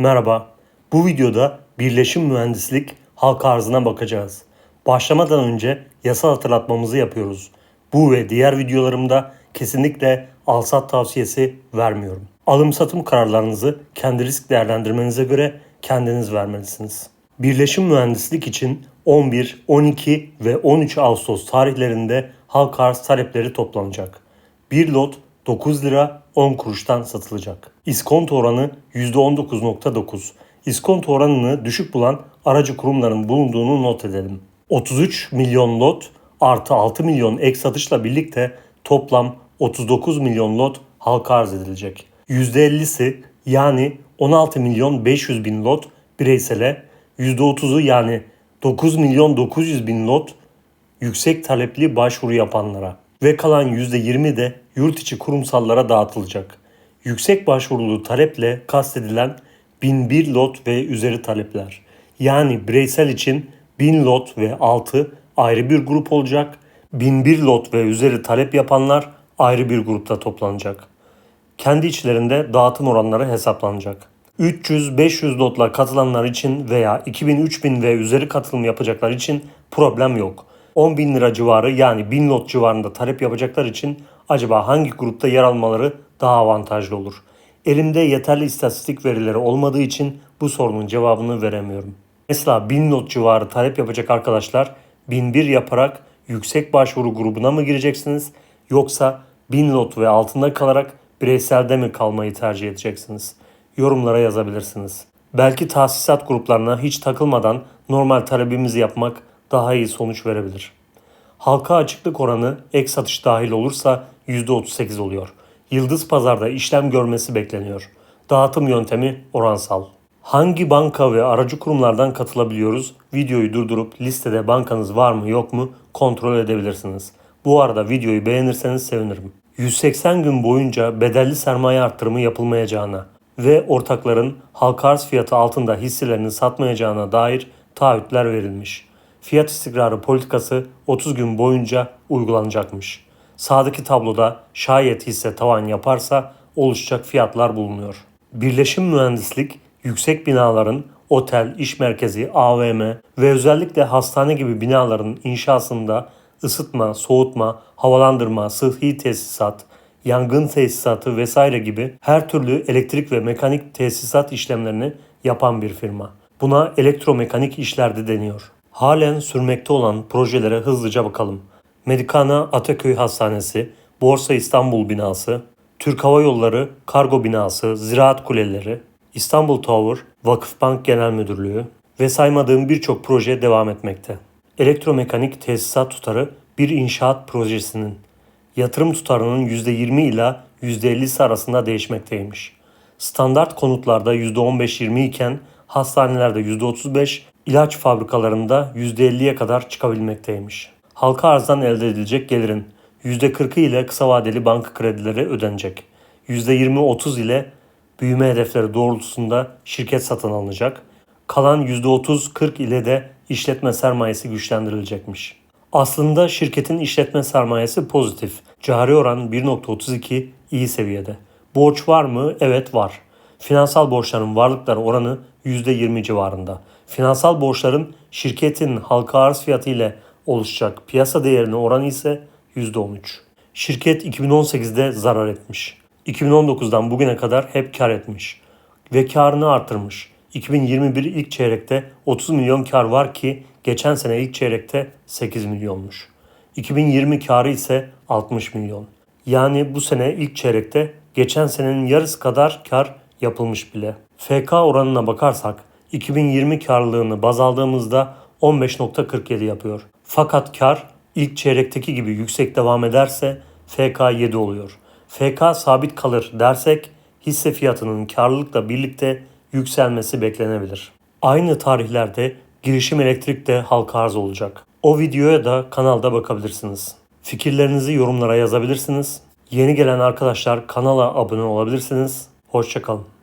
Merhaba. Bu videoda birleşim mühendislik halka arzına bakacağız. Başlamadan önce yasal hatırlatmamızı yapıyoruz. Bu ve diğer videolarımda kesinlikle alsat tavsiyesi vermiyorum. Alım satım kararlarınızı kendi risk değerlendirmenize göre kendiniz vermelisiniz. Birleşim mühendislik için 11, 12 ve 13 Ağustos tarihlerinde halka arz talepleri toplanacak. Bir lot 9 lira 10 kuruştan satılacak. İskonto oranı %19.9. İskonto oranını düşük bulan aracı kurumların bulunduğunu not edelim. 33 milyon lot artı 6 milyon ek satışla birlikte toplam 39 milyon lot halka arz edilecek. %50'si yani 16 milyon 500 bin lot bireysele, %30'u yani 9 milyon 900 bin lot yüksek talepli başvuru yapanlara ve kalan %20 de yurt içi kurumsallara dağıtılacak. Yüksek başvurulu taleple kastedilen 1001 lot ve üzeri talepler. Yani bireysel için 1000 lot ve altı ayrı bir grup olacak. 1001 lot ve üzeri talep yapanlar ayrı bir grupta toplanacak. Kendi içlerinde dağıtım oranları hesaplanacak. 300-500 lotla katılanlar için veya 2000-3000 ve üzeri katılım yapacaklar için problem yok. 10 bin lira civarı yani 1000 lot civarında talep yapacaklar için acaba hangi grupta yer almaları daha avantajlı olur? Elimde yeterli istatistik verileri olmadığı için bu sorunun cevabını veremiyorum. Mesela 1000 lot civarı talep yapacak arkadaşlar 1001 yaparak yüksek başvuru grubuna mı gireceksiniz yoksa 1000 lot ve altında kalarak bireyselde mi kalmayı tercih edeceksiniz? Yorumlara yazabilirsiniz. Belki tahsisat gruplarına hiç takılmadan normal talebimizi yapmak daha iyi sonuç verebilir. Halka açıklık oranı ek satış dahil olursa %38 oluyor. Yıldız pazarda işlem görmesi bekleniyor. Dağıtım yöntemi oransal. Hangi banka ve aracı kurumlardan katılabiliyoruz? Videoyu durdurup listede bankanız var mı yok mu kontrol edebilirsiniz. Bu arada videoyu beğenirseniz sevinirim. 180 gün boyunca bedelli sermaye arttırımı yapılmayacağına ve ortakların halka arz fiyatı altında hisselerini satmayacağına dair taahhütler verilmiş. Fiyat istikrarı politikası 30 gün boyunca uygulanacakmış. Sağdaki tabloda şayet hisse tavan yaparsa oluşacak fiyatlar bulunuyor. Birleşim mühendislik yüksek binaların otel, iş merkezi, AVM ve özellikle hastane gibi binaların inşasında ısıtma, soğutma, havalandırma, sıhhi tesisat, yangın tesisatı vesaire gibi her türlü elektrik ve mekanik tesisat işlemlerini yapan bir firma. Buna elektromekanik işler de deniyor. Halen sürmekte olan projelere hızlıca bakalım. Medikana Ataköy Hastanesi, Borsa İstanbul binası, Türk Hava Yolları Kargo binası, Ziraat Kuleleri, İstanbul Tower, Vakıfbank Genel Müdürlüğü ve saymadığım birçok proje devam etmekte. Elektromekanik tesisat tutarı bir inşaat projesinin yatırım tutarının %20 ila %50'si arasında değişmekteymiş. Standart konutlarda %15-20 iken hastanelerde %35, ilaç fabrikalarında %50'ye kadar çıkabilmekteymiş. Halka arzdan elde edilecek gelirin %40'ı ile kısa vadeli banka kredileri ödenecek. %20-30 ile büyüme hedefleri doğrultusunda şirket satın alınacak. Kalan %30-40 ile de işletme sermayesi güçlendirilecekmiş. Aslında şirketin işletme sermayesi pozitif. Cari oran 1.32 iyi seviyede. Borç var mı? Evet var. Finansal borçların varlıkları oranı %20 civarında. Finansal borçların şirketin halka arz fiyatı ile oluşacak piyasa değerine oranı ise %13. Şirket 2018'de zarar etmiş. 2019'dan bugüne kadar hep kar etmiş ve karını artırmış. 2021 ilk çeyrekte 30 milyon kar var ki geçen sene ilk çeyrekte 8 milyonmuş. 2020 karı ise 60 milyon. Yani bu sene ilk çeyrekte geçen senenin yarısı kadar kar yapılmış bile. FK oranına bakarsak 2020 karlılığını baz aldığımızda 15.47 yapıyor. Fakat kar ilk çeyrekteki gibi yüksek devam ederse FK 7 oluyor. FK sabit kalır dersek hisse fiyatının karlılıkla birlikte yükselmesi beklenebilir. Aynı tarihlerde girişim elektrik de halka arz olacak. O videoya da kanalda bakabilirsiniz. Fikirlerinizi yorumlara yazabilirsiniz. Yeni gelen arkadaşlar kanala abone olabilirsiniz. Hoşçakalın.